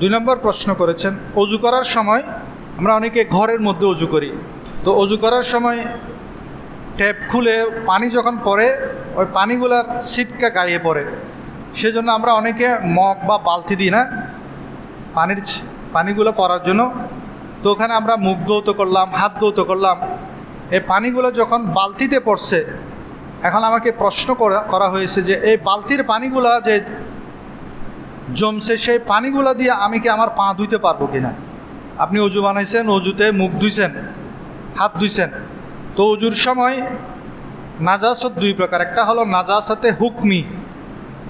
দুই নম্বর প্রশ্ন করেছেন, অজু করার সময় আমরা অনেকে ঘরের মধ্যে অজু করি। তো অজু করার সময় ট্যাপ খুলে পানি যখন পড়ে, ওই পানিগুলার সিটকা গায়ে পড়ে। সেজন্য আমরা অনেকে মগ বা বালতি দিই না। পানির পানিগুলো পড়ার জন্য। তো ওখানে আমরা মুখ দৌত করলাম, হাত দৌত করলাম। এই পানিগুলো যখন বালতিতে পড়ছে, এখন আমাকে প্রশ্ন করা করা হয়েছে যে এই বালতির পানিগুলো যে জমছে, সেই পানিগুলা দিয়ে আমি কি আমার পা ধুইতে পারব কিনা আপনি অজু বানাইছেন, অজুতে মুখ ধুইছেন, হাত ধুইছেন, তো অজুর সময় নাজাসত দুই প্রকার। একটা হলো নাজাসাতে হুকমি,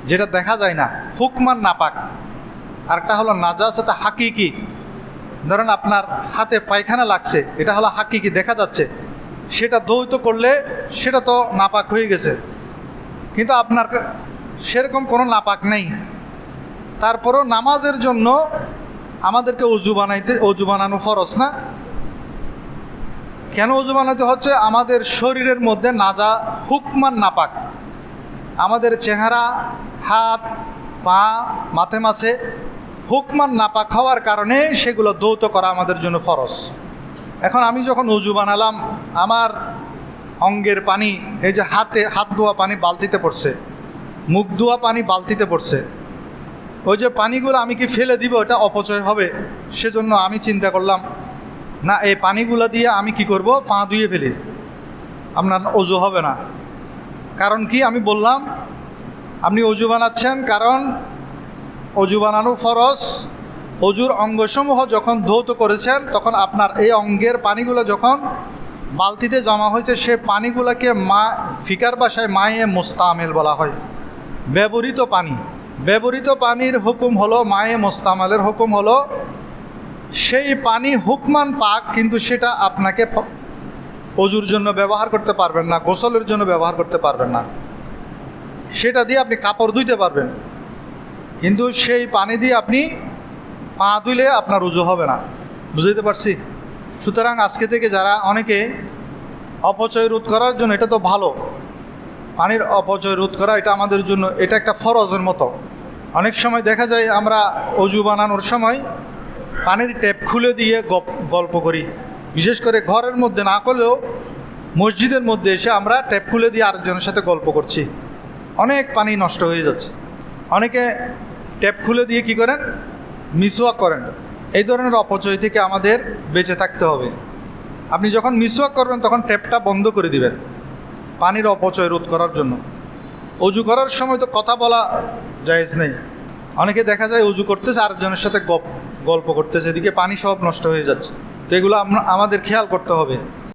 যেটা দেখা যায় না, হুকমান নাপাক। আরেকটা হলো নাজাসাতে হাকিকি। ধরেন আপনার হাতে পায়খানা লাগছে, এটা হলো হাকিকি, দেখা যাচ্ছে। সেটা দৌত করলে সেটা তো নাপাক হয়ে গেছে। কিন্তু আপনার সেরকম কোনো নাপাক নেই। তারপরেও নামাজের জন্য আমাদেরকে অজু বানাইতে, অজু বানানো ফরজ না? কেন অজু বানাতে হচ্ছে? আমাদের শরীরের মধ্যে নাজা হুকমান নাপাক। আমাদের চেহারা, হাত, পা, মাথে মাছে হুকমান নাপাক হওয়ার কারণে সেগুলো দৌত করা আমাদের জন্য ফরজ। এখন আমি যখন অজু বানালাম, আমার অঙ্গের পানি, এই যে হাতে হাত ধোয়া পানি বালতিতে পড়ছে, মুখ ধোয়া পানি বালতিতে পড়ছে ওই যে পানিগুলো আমি কি ফেলে দিব এটা অপচয় হবে? সেজন্য আমি চিন্তা করলাম, না, এই পানিগুলো দিয়ে আমি কি করব? পা ধুয়ে ফেলি। আপনার অজু হবে না। কারণ কি? আমি বললাম, আপনি অজু বানাচ্ছেন কারণ অজু বানানো ফরজ। অজুর অঙ্গসমূহ যখন ধৌত করেছেন, তখন আপনার এই অঙ্গের পানিগুলো যখন বালতিতে জমা হয়েছে, সে পানিগুলোকে মা, ফিকার বাসায় মায়ে মোস্তামেল বলা হয়। ব্যবহৃত পানি। ব্যবহৃত পানির হুকুম হলো মায়ে মোস্তামালের হুকুম হলো, সেই পানি হুকমান পাক কিন্তু সেটা আপনাকে অজুর জন্য ব্যবহার করতে পারবেন না, গোসলের জন্য ব্যবহার করতে পারবেন না। সেটা দিয়ে আপনি কাপড় ধুইতে পারবেন। কিন্তু সেই পানি দিয়ে আপনি পা ধুইলে আপনার উজু হবে না। বুঝতে পারছি? সুতরাং আজকে থেকে যারা অনেকে অপচয় রোধ করার জন্য, এটা তো ভালো। পানির অপচয় রোধ করা, এটা আমাদের জন্য, এটা একটা ফরজের মতো। অনেক সময় দেখা যায় আমরা অজু বানানোর সময় পানির ট্যাপ খুলে দিয়ে গল্প করি। বিশেষ করে ঘরের মধ্যে না করলেও মসজিদের মধ্যে এসে আমরা ট্যাপ খুলে দিয়ে আরেকজনের সাথে গল্প করছি। অনেক পানি নষ্ট হয়ে যাচ্ছে। অনেকে ট্যাপ খুলে দিয়ে কি করেন? মিসওয়াক করেন। এই ধরনের অপচয় থেকে আমাদের বেঁচে থাকতে হবে। আপনি যখন মিসওয়াক করবেন, তখন ট্যাপটা বন্ধ করে দিবেন। পানির অপচয় রোধ করার জন্য। অজু করার সময় তো কথা বলা জায়েজ নেই। অনেকে দেখা যায় উজু করতেছে, আরেকজনের সাথে গল্প করতেছে, এদিকে পানি সব নষ্ট হয়ে যাচ্ছে। তো এগুলো আমাদের খেয়াল করতে হবে।